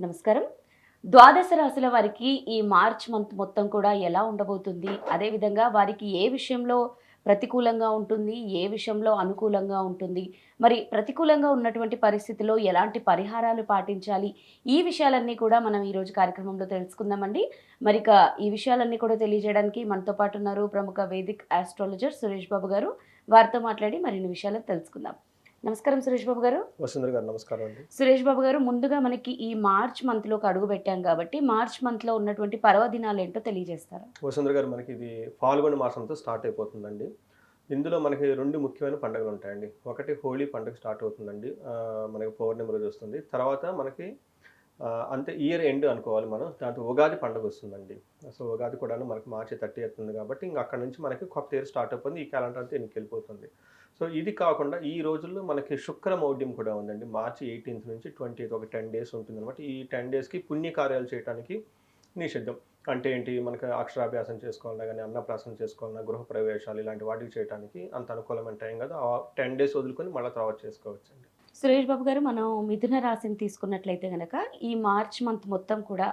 నమస్కారం. ద్వాదశ రాశుల వారికి ఈ మార్చ్ మంత్ మొత్తం కూడా ఎలా ఉండబోతుంది? అదేవిధంగా వారికి ఏ విషయంలో ప్రతికూలంగా ఉంటుంది? ఏ విషయంలో అనుకూలంగా ఉంటుంది? మరి ప్రతికూలంగా ఉన్నటువంటి పరిస్థితిలో ఎలాంటి పరిహారాలు పాటించాలి? ఈ విషయాలన్నీ కూడా మనం ఈరోజు కార్యక్రమంలో తెలుసుకుందామండి. మరి ఇక ఈ విషయాలన్నీ కూడా తెలియజేయడానికి మనతో పాటు ఉన్నారు ప్రముఖ వేదిక్ ఆస్ట్రాలజర్ సురేష్ బాబు గారు. వారితో మాట్లాడి మరిన్ని విషయాలు తెలుసుకుందాం. నమస్కారం సురేష్ బాబు గారు. వసుంధర గారు నమస్కారం అండి. సురేష్ బాబు గారు ముందుగా మనకి ఈ మార్చ్ మంత్లోకి అడుగు పెట్టాం కాబట్టి మార్చ్ మంత్లో ఉన్నటువంటి పర్వదినాలు ఏంటో తెలియజేస్తారా? వసుంధర గారు మనకి ఇది ఫాల్గొన మాసంతో స్టార్ట్ అయిపోతుందండి. ఇందులో మనకి రెండు ముఖ్యమైన పండుగలు ఉంటాయండి. ఒకటి హోలీ పండుగ స్టార్ట్ అవుతుందండి. మనకి పౌర్ణమి రోజు వస్తుంది. తర్వాత మనకి అంతే ఇయర్ ఎండ్ అనుకోవాలి మనం. దాంట్లో ఉగాది పండుగ వస్తుందండి. సో ఉగాది కూడా మనకి మార్చి థర్టీ అవుతుంది కాబట్టి ఇంకా అక్కడ నుంచి మనకి కొత్త ఇయర్ స్టార్ట్ అయిపోయింది. ఈ క్యాలెండర్ అంతా ఎన్నికి వెళ్ళిపోతుంది. సో ఇది కాకుండా ఈ రోజుల్లో మనకి శుక్రమౌఢ్యం కూడా ఉందండి. మార్చి ఎయిటీన్త్ నుంచి ట్వంటీ ఒక టెన్ డేస్ ఉంటుంది అనమాట ఈ టెన్ డేస్కి పుణ్యకార్యాలు చేయడానికి నిషిద్ధం. అంటే ఏంటి? మనకి అక్షరాభ్యాసం చేసుకోవాలన్నా కానీ అన్నప్రాసం చేసుకోవాలన్నా గృహ ప్రవేశాలు ఇలాంటి వాటికి చేయడానికి అంత అనుకూలమైన టైం కదా. ఆ టెన్ డేస్ వదులుకొని మళ్ళీ తర్వాత చేసుకోవచ్చండి. సురేష్ బాబు గారు మనం మిథున రాశిని తీసుకున్నట్లయితే కనుక ఈ మార్చ్ మంత్ మొత్తం కూడా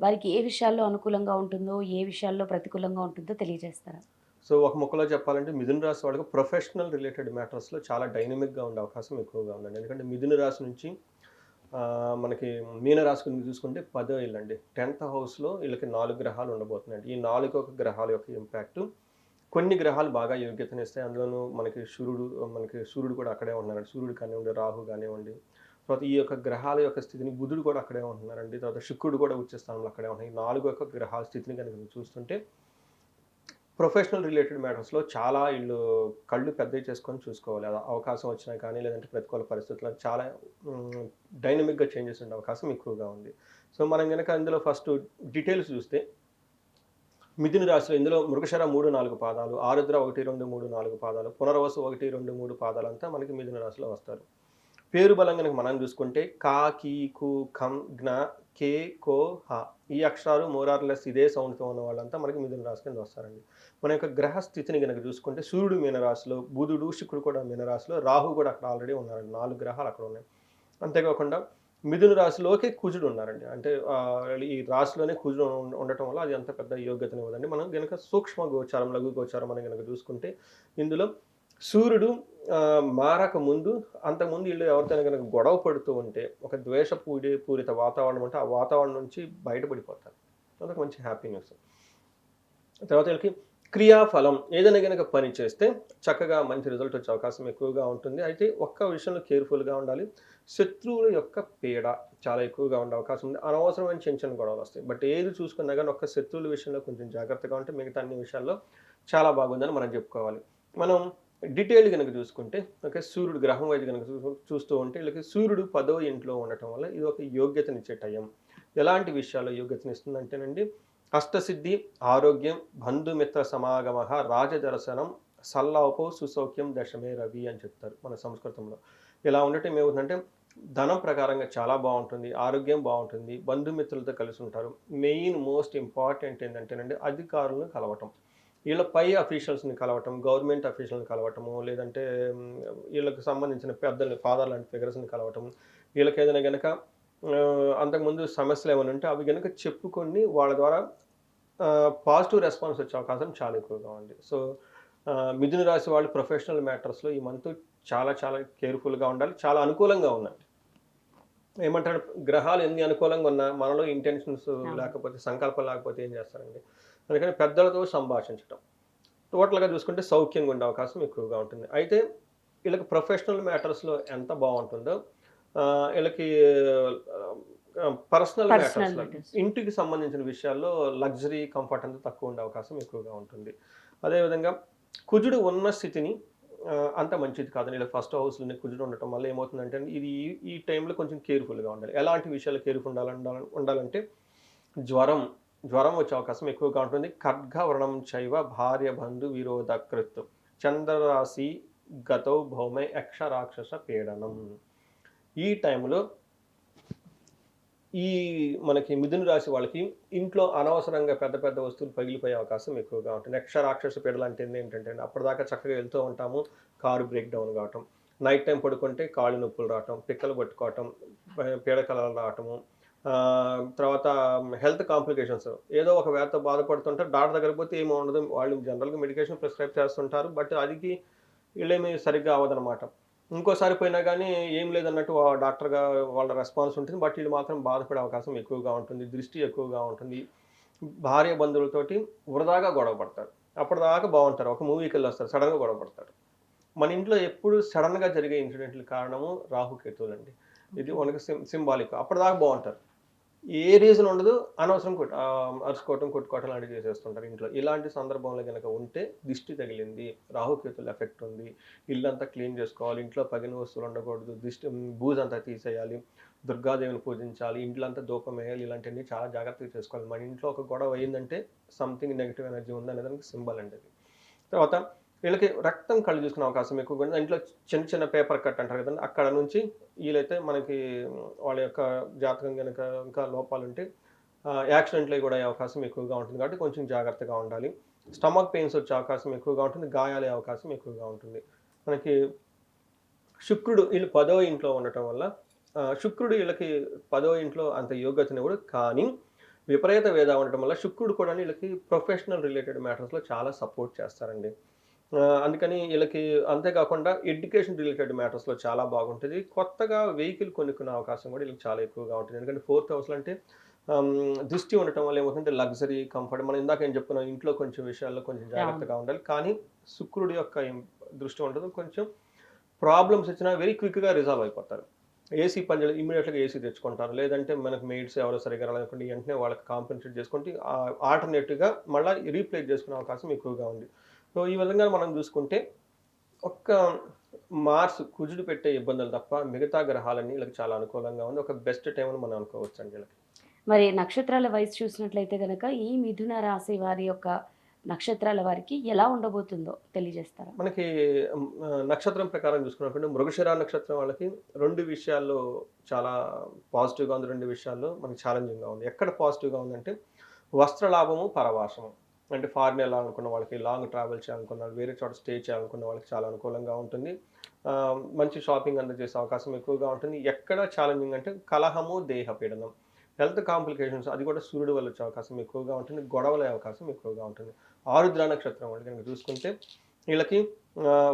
వారికి ఏ విషయాల్లో అనుకూలంగా ఉంటుందో ఏ విషయాల్లో ప్రతికూలంగా ఉంటుందో తెలియజేస్తారా? సో ఒక ముక్కలో చెప్పాలంటే మిథున రాశి వాళ్ళకి ప్రొఫెషనల్ రిలేటెడ్ మ్యాటర్స్లో చాలా డైనమిక్గా ఉండే అవకాశం ఎక్కువగా ఉందండి. ఎందుకంటే మిథున రాశి నుంచి మనకి మీన రాశి గురించి చూసుకుంటే పదో ఇల్లు అండి టెన్త్ హౌస్లో వీళ్ళకి నాలుగు గ్రహాలు ఉండబోతున్నాయండి. ఈ నాలుగు ఒక గ్రహాల యొక్క ఇంపాక్ట్ కొన్ని గ్రహాలు బాగా యోగ్యతనిస్తాయి. అందులోనూ మనకి సూర్యుడు మనకి సూర్యుడు కూడా అక్కడే ఉన్నారండి సూర్యుడు కానివ్వండి రాహు కానివ్వండి. తర్వాత ఈ యొక్క గ్రహాల యొక్క స్థితిని బుధుడు కూడా అక్కడే ఉంటున్నారండి. తర్వాత శుక్రుడు కూడా ఉచ్చ స్థానంలో అక్కడే ఉన్నాయి నాలుగు యొక్క గ్రహాల స్థితిని కనుక చూస్తుంటే ప్రొఫెషనల్ రిలేటెడ్ మ్యాటర్స్లో చాలా వీళ్ళు కళ్ళు పెద్దవి చేసుకొని చూసుకోవాలి. అది అవకాశం వచ్చినా కానీ లేదంటే ప్రతికూల పరిస్థితుల్లో చాలా డైనమిక్గా చేంజెస్ ఉండే అవకాశం ఎక్కువగా ఉంది. సో మనం కనుక అందులో ఫస్ట్ డీటెయిల్స్ చూస్తే మిథున రాశిలో ఇందులో మృగశర మూడు నాలుగు పాదాలు ఆరుద్ర ఒకటి రెండు మూడు నాలుగు పాదాలు పునర్వసు ఒకటి రెండు మూడు పాదాలు అంతా మనకి మిథున రాశిలో వస్తారు. పేరు బలం కనుక మనం చూసుకుంటే కా కీ కు ఖం జ్ఞ కే కో హ. ఈ అక్షరాలు మోరార్లెస్ ఇదే సౌండ్తో ఉన్న వాళ్ళంతా మనకి మిథున రాశి కింద వస్తారండి. మన యొక్క గ్రహ స్థితిని కనుక చూసుకుంటే సూర్యుడు మీనరాశిలో బుధుడు శుక్రుడు కూడా మీనరాశిలో రాహు కూడా అక్కడ ఆల్రెడీ ఉన్నారండి. నాలుగు గ్రహాలు అక్కడ ఉన్నాయి. అంతేకాకుండా మిథున రాశిలోకి కుజుడు ఉన్నారండి. అంటే ఈ రాశిలోనే కుజుడు ఉండటం వల్ల అది అంత పెద్ద యోగ్యతని ఇవ్వదండి. మనం కనుక సూక్ష్మ గోచారం లఘు గోచారం అని కనుక చూసుకుంటే ఇందులో సూర్యుడు మారక ముందు అంతకుముందు వీళ్ళు ఎవరితోనే కనుక గొడవ పడుతూ ఉంటే ఒక ద్వేష పూడి పూరిత వాతావరణం ఉంటే ఆ వాతావరణం నుంచి బయటపడిపోతారు. అదొక మంచి హ్యాపీ న్యూస్. తర్వాత వీళ్ళకి క్రియాఫలం ఏదైనా కనుక పని చేస్తే చక్కగా మంచి రిజల్ట్ వచ్చే అవకాశం ఎక్కువగా ఉంటుంది. అయితే ఒక్క విషయంలో కేర్ఫుల్గా ఉండాలి. శత్రువుల యొక్క పీడ చాలా ఎక్కువగా ఉండే అవకాశం ఉంది. అనవసరమైన చిన్న చిన్న గొడవలు వస్తాయి. బట్ ఏది చూసుకున్నా కానీ ఒక్క శత్రువుల విషయంలో కొంచెం జాగ్రత్తగా ఉంటే మిగతా అన్ని విషయాల్లో చాలా బాగుందని మనం చెప్పుకోవాలి. మనం డీటెయిల్ కనుక చూసుకుంటే ఓకే సూర్యుడు గ్రహం వైద్య కనుక చూ- చూస్తూ ఉంటే వీళ్ళకి సూర్యుడు పదో ఇంట్లో ఉండటం వల్ల ఇది ఒక యోగ్యతనిచ్చే టైం. ఎలాంటి విషయాల్లో యోగ్యతనిస్తుంది అంటేనండి అష్టసిద్ధి ఆరోగ్యం బంధుమిత్ర సమాగమ రాజదర్శనం సల్లాపో సుసౌఖ్యం దశమే రవి అని చెప్తారు మన సంస్కృతంలో. ఇలా ఉండటం ఏమవుతుందంటే ధనం ప్రకారంగా చాలా బాగుంటుంది ఆరోగ్యం బాగుంటుంది బంధుమిత్రులతో కలిసి ఉంటారు. మెయిన్ మోస్ట్ ఇంపార్టెంట్ ఏంటంటేనండి అధికారులను కలవటం. వీళ్ళ పై అఫీషియల్స్ని కలవటం గవర్నమెంట్ అఫీషియల్ని కలవటము లేదంటే వీళ్ళకి సంబంధించిన పెద్దలు ఫాదర్ లాంటి ఫిగర్స్ని కలవటం. వీళ్ళకి ఏదైనా కనుక అంతకుముందు సమస్యలు ఏమైనా ఉంటే అవి కనుక చెప్పుకొని వాళ్ళ ద్వారా పాజిటివ్ రెస్పాన్స్ వచ్చే అవకాశం చాలా ఎక్కువగా ఉంది. సో మిథున రాశి వాళ్ళు ప్రొఫెషనల్ మ్యాటర్స్లో ఈ మంత్ చాలా చాలా కేర్ఫుల్గా ఉండాలి. చాలా అనుకూలంగా ఉందండి ఏమంటారు? గ్రహాలు ఎన్ని అనుకూలంగా ఉన్నా మనలో ఇంటెన్షన్స్ లేకపోతే సంకల్పం లేకపోతే ఏం చేస్తారండి? అందుకని పెద్దలతో సంభాషించడం టోటల్గా చూసుకుంటే సౌఖ్యంగా ఉండే అవకాశం ఎక్కువగా ఉంటుంది. అయితే వీళ్ళకి ప్రొఫెషనల్ మ్యాటర్స్లో ఎంత బాగుంటుందో వీళ్ళకి పర్సనల్. ఇంటికి సంబంధించిన విషయాల్లో లగ్జరీ కంఫర్ట్ అంతా తక్కువ ఉండే అవకాశం ఎక్కువగా ఉంటుంది. అదేవిధంగా కుజుడు ఉన్న స్థితిని అంత మంచిది కాదని ఇలా ఫస్ట్ హౌస్లోనే కుజుడు ఉండటం వల్ల ఏమవుతుందంటే ఇది ఈ- టైంలో కొంచెం కేర్ఫుల్గా ఉండాలి. ఎలాంటి విషయాలు కేర్ఫుల్ ఉండాలి ఉండాలంటే జ్వరం జ్వరం వచ్చే అవకాశం ఎక్కువగా ఉంటుంది. ఖడ్గవర్ణం చైవ భార్య బంధు విరోధకృత్. చంద్రరాశి గతౌ భౌమే యక్ష రాక్షస పీడనం. ఈ టైంలో ఈ మనకి మిథున రాశి వాళ్ళకి ఇంట్లో అనవసరంగా పెద్ద పెద్ద వస్తువులు పగిలిపోయే అవకాశం ఎక్కువగా ఉంటుంది. యక్ష రాక్షస పీడలు అంటే ఏంటంటే అప్పటిదాకా చక్కగా వెళ్తూ ఉంటాము కారు బ్రేక్ డౌన్ కావటం నైట్ టైం పడుకుంటే కాళ్ళు నొప్పులు రావటం పిక్కలు పట్టుకోవటం పీడకలలు రావటము తర్వాత హెల్త్ కాంప్లికేషన్స్ ఏదో ఒక వేత బాధపడుతుంటారు డాక్టర్ దగ్గర పోతే ఏమి ఉండదు. వాళ్ళు జనరల్గా మెడికేషన్ ప్రిస్క్రైబ్ చేస్తుంటారు బట్ అదికి వీళ్ళేమి సరిగ్గా అవ్వదన్నమాట. ఇంకోసారి పోయినా కానీ ఏం లేదన్నట్టు డాక్టర్గా వాళ్ళ రెస్పాన్స్ ఉంటుంది. బట్ వీళ్ళు మాత్రం బాధపడే అవకాశం ఎక్కువగా ఉంటుంది. దృష్టి ఎక్కువగా ఉంటుంది. భార్య బంధువులతోటి వృధాగా గొడవ పడతారు. అప్పటిదాకా బాగుంటారు. ఒక మూవీకి వెళ్ళి వస్తారు సడన్గా గొడవ పడతారు. మన ఇంట్లో ఎప్పుడు సడన్గా జరిగే ఇన్సిడెంట్ల కారణము రాహుకేతువులు అండి ఇది మనకు సిం సింబాలిక్ అప్పటిదాకా బాగుంటారు. ఏ రీజన్ ఉండదు అనవసరం కొట్ అరుచుకోవటం కొట్టుకోవటం లాంటివి చేసేస్తుంటారు ఇంట్లో. ఇలాంటి సందర్భంలో కనుక ఉంటే దిష్టి తగిలింది రాహుకేతుల ఎఫెక్ట్ ఉంది ఇల్లంతా క్లీన్ చేసుకోవాలి ఇంట్లో పగిన వస్తువులు ఉండకూడదు దిష్టి బూజంతా తీసేయాలి దుర్గాదేవిని పూజించాలి ఇంట్లో అంతా దూపం వేయాలి ఇలాంటివన్నీ చాలా జాగ్రత్తగా చేసుకోవాలి. మన ఇంట్లో ఒక గొడవ అయిందంటే సంథింగ్ నెగిటివ్ ఎనర్జీ ఉందనే దానికి సింబల్ అండి తర్వాత వీళ్ళకి రక్తం కళ్ళు చూసుకునే అవకాశం ఎక్కువగా ఉంది. ఇంట్లో చిన్న చిన్న పేపర్ కట్ అంటారు కదండి అక్కడ నుంచి వీళ్ళైతే మనకి వాళ్ళ యొక్క జాతకం కనుక ఇంకా లోపాలు ఉంటే యాక్సిడెంట్లు కూడా అయ్యే అవకాశం ఎక్కువగా ఉంటుంది. కాబట్టి కొంచెం జాగ్రత్తగా ఉండాలి. స్టమక్ పెయిన్స్ వచ్చే అవకాశం ఎక్కువగా ఉంటుంది. గాయాలే అవకాశం ఎక్కువగా ఉంటుంది. మనకి శుక్రుడు వీళ్ళు పదో ఇంట్లో ఉండటం వల్ల శుక్రుడు వీళ్ళకి పదో ఇంట్లో అంత యోగ్యతని కూడా కానీ విపరీత వేద ఉండటం వల్ల శుక్రుడు కూడా వీళ్ళకి ప్రొఫెషనల్ రిలేటెడ్ మ్యాటర్స్లో చాలా సపోర్ట్ చేస్తారండి. అందుకని వీళ్ళకి అంతేకాకుండా ఎడ్యుకేషన్ రిలేటెడ్ మ్యాటర్స్లో చాలా బాగుంటుంది. కొత్తగా వెహికల్ కొనుక్కునే అవకాశం కూడా వీళ్ళకి చాలా ఎక్కువగా ఉంటుంది. ఎందుకంటే ఫోర్త్ హౌస్లో అంటే దృష్టి ఉండటం వల్ల ఏమవుతుందంటే లగ్జరీ కంఫర్ట్ మనం ఇందాక ఏం చెప్పుకున్నాం ఇంట్లో కొంచెం విషయాల్లో కొంచెం జాగ్రత్తగా ఉండాలి. కానీ శుక్రుడి యొక్క దృష్టి ఉండదు. కొంచెం ప్రాబ్లమ్స్ వచ్చినా వెరీ క్విక్గా రిజాల్వ్ అయిపోతారు. ఏసీ పని ఇమీడియట్గా ఏసీ తెచ్చుకుంటారు. లేదంటే మనకు మెయిడ్స్ ఎవరో సరిగ్గా రాలనుకోండి వెంటనే వాళ్ళకి కాంపెన్సేట్ చేసుకుంటే ఆల్టర్నేటివ్గా మళ్ళీ రీప్లేస్ చేసుకునే అవకాశం ఎక్కువగా ఉంది. సో ఈ విధంగా మనం చూసుకుంటే ఒక్క మార్స్ కుజుడు పెట్టే ఇబ్బందులు తప్ప మిగతా గ్రహాలన్నీ వీళ్ళకి చాలా అనుకూలంగా ఉంది. ఒక బెస్ట్ టైం అని మనం అనుకోవచ్చు అండి వీళ్ళకి. మరి నక్షత్రాల వయసు చూసినట్లయితే కనుక ఈ మిథున రాశి వారి యొక్క నక్షత్రాల వారికి ఎలా ఉండబోతుందో తెలియజేస్తారా? మనకి నక్షత్రం ప్రకారం చూసుకున్నప్పుడు మృగశిర నక్షత్రం వాళ్ళకి రెండు విషయాల్లో చాలా పాజిటివ్గా ఉంది. రెండు విషయాల్లో మనకి ఛాలెంజింగ్గా ఉంది. ఎక్కడ పాజిటివ్గా ఉందంటే వస్త్ర లాభము పరవాసము. అంటే ఫారిన్ వెళ్ళాలనుకున్న వాళ్ళకి లాంగ్ ట్రావెల్ చేయాలనుకున్న వేరే చోట స్టే చేయాలనుకున్న వాళ్ళకి చాలా అనుకూలంగా ఉంటుంది. మంచి షాపింగ్ అంతా చేసే అవకాశం ఎక్కువగా ఉంటుంది. ఎక్కడ ఛాలెంజింగ్ అంటే కలహము దేహ పీడనం. హెల్త్ కాంప్లికేషన్స్ అది కూడా సూర్యుడు వల్ల వచ్చే అవకాశం ఎక్కువగా ఉంటుంది. గొడవల అవకాశం ఎక్కువగా ఉంటుంది. ఆరుద్ర నక్షత్రం వాళ్ళు కనుక చూసుకుంటే వీళ్ళకి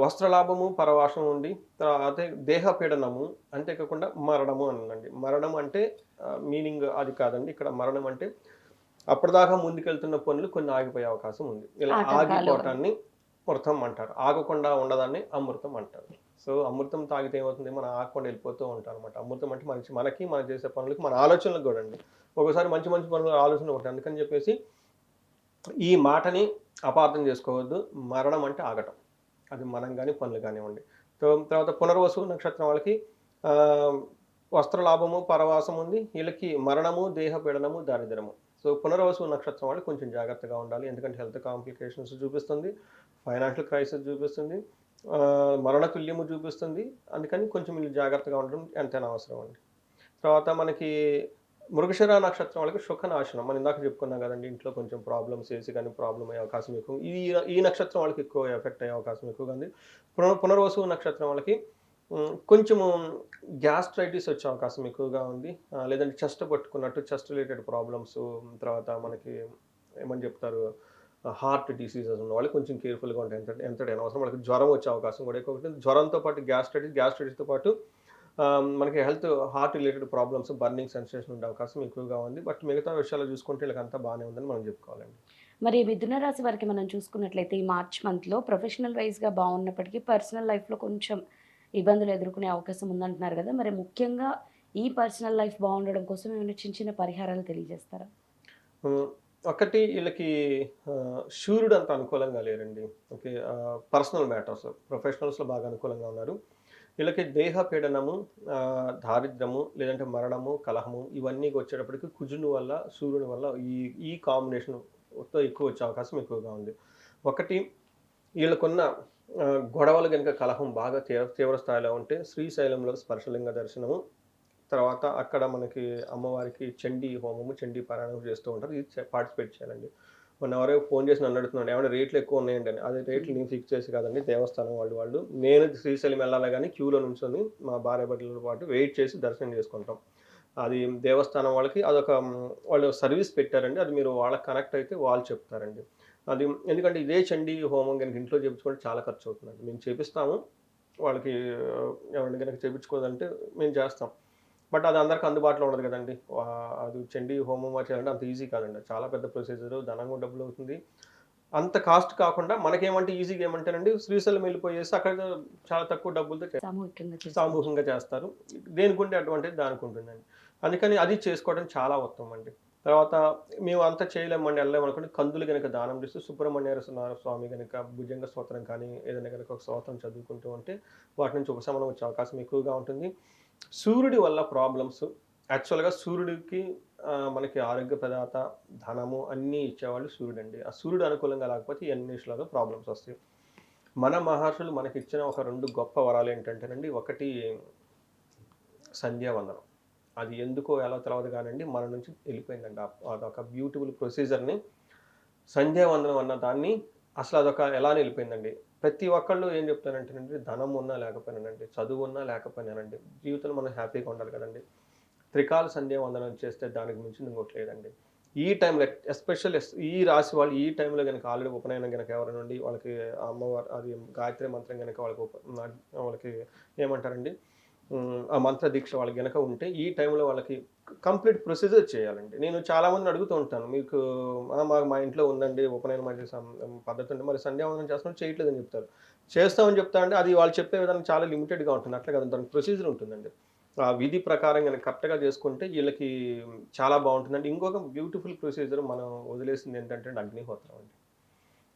వస్త్రలాభము పరవాసం ఉండి తర్వాత దేహ పీడనము అంతేకాకుండా మరణము అనండి. మరణం అంటే మీనింగ్ అది కాదండి. ఇక్కడ మరణం అంటే అప్పటిదాకా ముందుకెళ్తున్న పనులు కొన్ని ఆగిపోయే అవకాశం ఉంది. ఇలా. ఆగిపోవటాన్ని మృతం అంటారు. ఆగకుండా ఉండదాన్ని అమృతం అంటారు. సో అమృతం తాగితే ఏమవుతుంది? మనం ఆగకుండా వెళ్ళిపోతూ ఉంటాం అనమాట అమృతం అంటే మంచి మనకి మనం చేసే పనులకి మన ఆలోచనలకు కూడా అండి. ఒకసారి మంచి మంచి పనులు ఆలోచన ఉంటాయి అందుకని చెప్పేసి ఈ మాటని అపార్థం చేసుకోవద్దు. మరణం అంటే ఆగటం. అది మనం కానీ పనులు కానివ్వండి. తర్వాత పునర్వసు నక్షత్రం వాళ్ళకి వస్త్రలాభము పరవాసం ఉంది. వీళ్ళకి మరణము దేహ పీడనము దారిద్రము. సో పునర్వసు నక్షత్రం వాళ్ళు కొంచెం జాగ్రత్తగా ఉండాలి. ఎందుకంటే హెల్త్ కాంప్లికేషన్స్ చూపిస్తుంది ఫైనాన్షియల్ క్రైసిస్ చూపిస్తుంది ఆ, మరణ తుల్యము చూపిస్తుంది. అందుకని కొంచెం వీళ్ళు జాగ్రత్తగా ఉండడం ఎంతైనా అవసరం అండి. తర్వాత మనకి మృగశిర నక్షత్రం వాళ్ళకి సుఖనాశనం మనం ఇందాక చెప్పుకున్నాం కదండి ఇంట్లో కొంచెం ప్రాబ్లమ్స్ వేసి కానీ ప్రాబ్లం అయ్యే అవకాశం ఎక్కువ. ఈ ఈ నక్షత్రం వాళ్ళకి ఎక్కువ ఎఫెక్ట్ అయ్యే అవకాశం ఎక్కువగా ఉంది. పునర్ పునర్వసు నక్షత్రం వాళ్ళకి కొంచెము గ్యాస్ట్రైటిస్ వచ్చే అవకాశం ఎక్కువగా ఉంది. లేదంటే చెస్ట్ పట్టుకున్నట్టు చెస్ట్ రిలేటెడ్ ప్రాబ్లమ్స్ తర్వాత మనకి ఏమని చెప్తారు? హార్ట్ డిసీజెస్ ఉన్న వాళ్ళు కొంచెం కేర్ఫుల్గా ఉంటాయి ఎంత ఎంతటైనా అవసరం. వాళ్ళకి జ్వరం వచ్చే అవకాశం కూడా ఎక్కువ ఉంటుంది. జ్వరంతో పాటు గ్యాస్ట్రైటిస్ గ్యాస్ట్రైటిస్తో పాటు మనకి health heart related problems burning sensation ఉండే అవకాశం ఎక్కువగా ఉంది. బట్ మిగతా విషయాలు చూసుకుంటే వీళ్ళకంతా బాగానే ఉందని మనం చెప్పుకోవాలండి. మరి మిథున రాశి వారికి మనం చూసుకున్నట్లయితే ఈ మార్చ్ మంత్లో ప్రొఫెషనల్ వైజ్గా బాగున్నప్పటికీ పర్సనల్ లైఫ్లో కొంచెం ఇబ్బందులు ఎదుర్కొనే అవకాశం ఉందంటున్నారు కదా. మరి ముఖ్యంగా ఈ పర్సనల్ లైఫ్ బాగుండడం కోసం ఏమైనా చిన్న చిన్న పరిహారాలు తెలియజేస్తారా? ఒకటి వీళ్ళకి షూరుడు అంత అనుకూలంగా లేరండి. ఓకే పర్సనల్ మ్యాటర్స్ ప్రొఫెషనల్స్లో బాగా అనుకూలంగా ఉన్నారు. వీళ్ళకి దేహ పీడనము దారిద్రము లేదంటే మరణము కలహము ఇవన్నీ వచ్చేటప్పటికి కుజుని వల్ల సూర్యుని వల్ల ఈ ఈ కాంబినేషన్తో ఎక్కువ వచ్చే అవకాశం ఎక్కువగా ఉంది. ఒకటి వీళ్ళకున్న గొడవలు కనుక కలహం బాగా తీవ్ర తీవ్ర స్థాయిలో ఉంటే శ్రీశైలంలో స్పర్శలింగ దర్శనము తర్వాత అక్కడ మనకి అమ్మవారికి చండీ హోమము చండీ పారాయణం చేస్తూ ఉంటారు. ఇది పార్టిసిపేట్ చేయాలండి. మొన్న ఎవరో ఫోన్ చేసి నన్ను అడుగుతున్నాడు ఏమైనా రేట్లు ఎక్కువ ఉన్నాయండి అని. అదే రేట్లు నేను ఫిక్స్ చేసి కాదండి దేవస్థానం వాళ్ళు వాళ్ళు. నేను శ్రీశైలం వెళ్ళాలి కానీ క్యూలో నుంచొని మా భార్య భర్తలతో పాటు వెయిట్ చేసి దర్శనం చేసుకుంటాం. అది దేవస్థానం వాళ్ళకి అదొక వాళ్ళు సర్వీస్ పెట్టారండి. అది మీరు వాళ్ళకి కనెక్ట్ అయితే వాళ్ళు చెప్తారండి. అది ఎందుకంటే ఇదే చండీ హోమం కనుక ఇంట్లో చేయించుకుంటే చాలా ఖర్చు అవుతుందండి. మేము చేపిస్తాము వాళ్ళకి ఎవరిని కనుక చేయించుకోదంటే మేము చేస్తాం. బట్ అది అందరికి అందుబాటులో ఉండదు కదండి. అది చండీ హోమం చేయాలంటే అంత ఈజీ కాదండి. చాలా పెద్ద ప్రొసీజర్ ధనంగా డబ్బులు అవుతుంది. అంత కాస్ట్ కాకుండా మనకేమంటే ఈజీగా ఏమంటేనండి శ్రీశైలం వెళ్ళిపోయేసి అక్కడ చాలా తక్కువ డబ్బులతో సామూహికంగా చేస్తారు. దేనికి ఉంటే అడ్వాంటేజ్ దానికి ఉంటుందండి. అందుకని అది చేసుకోవడం చాలా ఉత్తమం అండి. తర్వాత మేము అంతా చేయలేమండి వెళ్ళలేము అనుకుంటే కందులు కనుక దానం చేస్తూ సుబ్రహ్మణ్య స్వామి కనుక భుజంగ స్తోత్రం కానీ ఏదైనా కనుక ఒక స్తోత్రం చదువుకుంటూ ఉంటే వాటి నుంచి ఉపశమనం వచ్చే అవకాశం ఎక్కువగా ఉంటుంది. సూర్యుడి వల్ల ప్రాబ్లమ్స్ యాక్చువల్గా సూర్యుడికి మనకి ఆరోగ్య ప్రదాత ధనము అన్నీ ఇచ్చేవాళ్ళు సూర్యుడు అండి ఆ సూర్యుడు అనుకూలంగా లేకపోతే ఈ అన్ని విషయాల్లో ప్రాబ్లమ్స్ వస్తాయి. మన మహర్షులు మనకి ఇచ్చిన ఒక రెండు గొప్ప వరాలు ఏంటంటేనండి ఒకటి సంధ్యావందనం. అది ఎందుకో ఎలా తెలవదు కానండి మన నుంచి వెళ్ళిపోయిందండి. అదొక బ్యూటిఫుల్ ప్రొసీజర్ని సంధ్యా వందనం అన్న దాన్ని అసలు అదొక ఎలా వెళ్ళిపోయిందండి ప్రతి ఒక్కళ్ళు ఏం చెప్తానంటేనండి ధనం ఉన్నా లేకపోయినానండి చదువు ఉన్నా లేకపోయినానండి జీవితంలో మనం హ్యాపీగా ఉండాలి కదండి. త్రికాల సంధ్యావందనం చేస్తే దానికి మించి ఇంకోటి లేదండి. ఈ టైంలో ఎస్పెషల్ ఈ రాశి వాళ్ళు ఈ టైంలో కనుక ఆల్రెడీ ఉపనయనం కనుక ఎవరైనా నుండి వాళ్ళకి అమ్మవారు అది గాయత్రి మంత్రం కనుక వాళ్ళకి ఉప వాళ్ళకి ఏమంటారండి? ఆ మంత్ర దీక్ష వాళ్ళకి గనక ఉంటే ఈ టైంలో వాళ్ళకి కంప్లీట్ ప్రొసీజర్ చేయాలండి. నేను చాలామంది అడుగుతూ ఉంటాను మీకు మా మా ఇంట్లో ఉందండి ఉపనయనం మధ్య పద్ధతి ఉంది మరి సండే వందనం చేస్తున్నాం చేయట్లేదని చెప్తారు. చేస్తామని చెప్తా అంటే అది వాళ్ళు చెప్పే విధానం చాలా లిమిటెడ్గా ఉంటుంది అట్లా కదా దానికి ప్రొసీజర్ ఉంటుందండి. ఆ విధి ప్రకారం కనుక కరెక్ట్గా చేసుకుంటే వీళ్ళకి చాలా బాగుంటుందండి. ఇంకొక బ్యూటిఫుల్ ప్రొసీజర్ మనం వదిలేసింది ఏంటంటే అగ్నిహోత్రం అండి.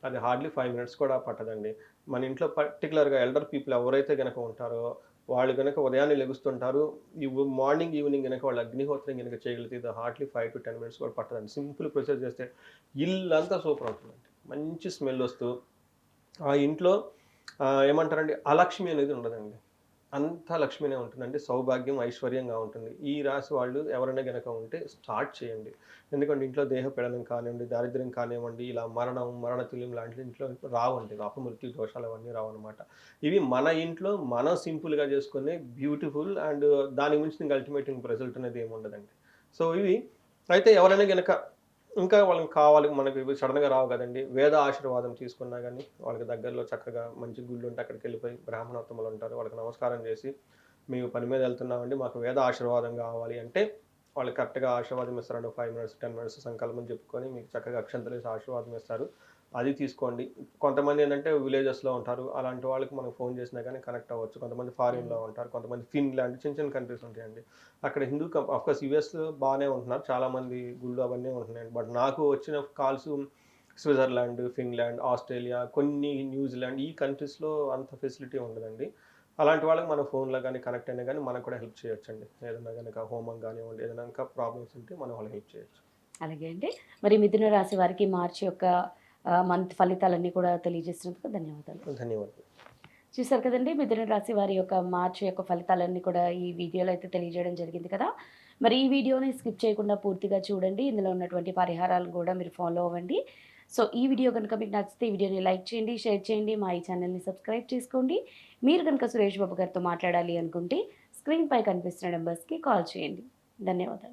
అది హార్డ్లీ ఫైవ్ మినిట్స్ కూడా పట్టదండి. మన ఇంట్లో పర్టికులర్గా ఎల్డర్ పీపుల్ ఎవరైతే కనుక ఉంటారో వాళ్ళు కనుక ఉదయాన్నే లెగుస్తుంటారు ఈ మార్నింగ్ ఈవినింగ్ కనుక వాళ్ళు అగ్నిహోత్రం కనుక చేయగలిగితే ఇది hardly five to ten minutes కూడా పట్టదండి. సింపుల్ ప్రొసెస్ చేస్తే ఇల్లంతా సూపర్ అవుతుందండి. మంచి స్మెల్ వస్తూ ఆ ఇంట్లో ఏమంటారండి? అలక్ష్మి అనేది ఉండదండి. అంతా లక్ష్మినే ఉంటుందండి సౌభాగ్యం ఐశ్వర్యంగా ఉంటుంది. ఈ రాశి వాళ్ళు ఎవరైనా గనక ఉంటే స్టార్ట్ చేయండి. ఎందుకంటే ఇంట్లో దేహ పీడనం కానివ్వండి దారిద్ర్యం కానివ్వండి ఇలా మరణం మరణ తుల్యం లాంటి ఇంట్లో రావండి. అపమృత్యు దోషాలు అవన్నీ రావన్నమాట. ఇవి మన ఇంట్లో మనం సింపుల్గా చేసుకునే బ్యూటిఫుల్ అండ్ దాని గురించి ఇంకా అల్టిమేట్ రిజల్ట్ అనేది ఏమి ఉండదండి. సో ఇవి అయితే ఎవరైనా గనక ఇంకా వాళ్ళకి కావాలి మనకి సడన్గా రావు కదండి. వేద ఆశీర్వాదం తీసుకున్నా కానీ వాళ్ళకి దగ్గరలో చక్కగా మంచి గుళ్ళు ఉంటే అక్కడికి వెళ్ళిపోయి బ్రాహ్మణోత్తములు ఉంటారు. వాళ్ళకి నమస్కారం చేసి మేము పని మీద వెళ్తున్నామండి మాకు వేద ఆశీర్వాదం కావాలి. అంటే వాళ్ళు కరెక్ట్గా ఆశీర్వాదం ఇస్తారండి ఫైవ్ మినిట్స్ టెన్ మినిట్స్ సంకల్పం చెప్పుకొని మీకు చక్కగా అక్షంతలు వేసి ఆశీర్వాదం ఇస్తారు. అది తీసుకోండి. కొంతమంది ఏంటంటే విలేజెస్లో ఉంటారు. అలాంటి వాళ్ళకి మనం ఫోన్ చేసినా కానీ కనెక్ట్ అవ్వచ్చు. కొంతమంది ఫారిన్లో ఉంటారు. కొంతమంది ఫిన్లాండ్ చిన్న చిన్న కంట్రీస్ ఉంటాయండి. అక్కడ హిందూ ఆఫ్కోర్స్ యుఎస్ బాగానే ఉంటున్నారు. చాలామంది గుళ్ళు అవన్నీ ఉంటున్నాయండి. బట్ నాకు వచ్చిన కాల్స్ స్విట్జర్లాండ్ ఫిన్లాండ్ ఆస్ట్రేలియా కొన్ని న్యూజిలాండ్ ఈ కంట్రీస్లో అంత ఫెసిలిటీ ఉండదండి. అలాంటి వాళ్ళకి మన ఫోన్లో కానీ కనెక్ట్ అయినా కానీ మనకు కూడా హెల్ప్ చేయొచ్చండి. ఏదైనా కనుక హోమం కానివ్వండి ఏదైనా ప్రాబ్లమ్స్ ఉంటే మనం వాళ్ళకి హెల్ప్ చేయొచ్చు. అలాగే అండి. మరి మిథున రాశి వారికి మార్చి యొక్క మంత్ ఫలితాలన్నీ కూడా తెలియజేసినందుకు ధన్యవాదాలు. ధన్యవాదాలు. చూసారు కదండి మిథున రాశి వారి యొక్క మార్చి యొక్క ఫలితాలన్నీ కూడా ఈ వీడియోలో అయితే తెలియజేయడం జరిగింది కదా. మరి ఈ వీడియోని స్కిప్ చేయకుండా పూర్తిగా చూడండి ఇందులో ఉన్నటువంటి పరిహారాలు కూడా మీరు ఫాలో అవ్వండి. సో ఈ వీడియో కనుక మీకు నచ్చితే ఈ వీడియోని లైక్ చేయండి షేర్ చేయండి మా ఈ ఛానల్ని సబ్స్క్రైబ్ చేసుకోండి. మీరు కనుక సురేష్ బాబు గారితో మాట్లాడాలి అనుకుంటే స్క్రీన్ పై కనిపిస్తున్న నెంబర్స్కి కాల్ చేయండి. ధన్యవాదాలు.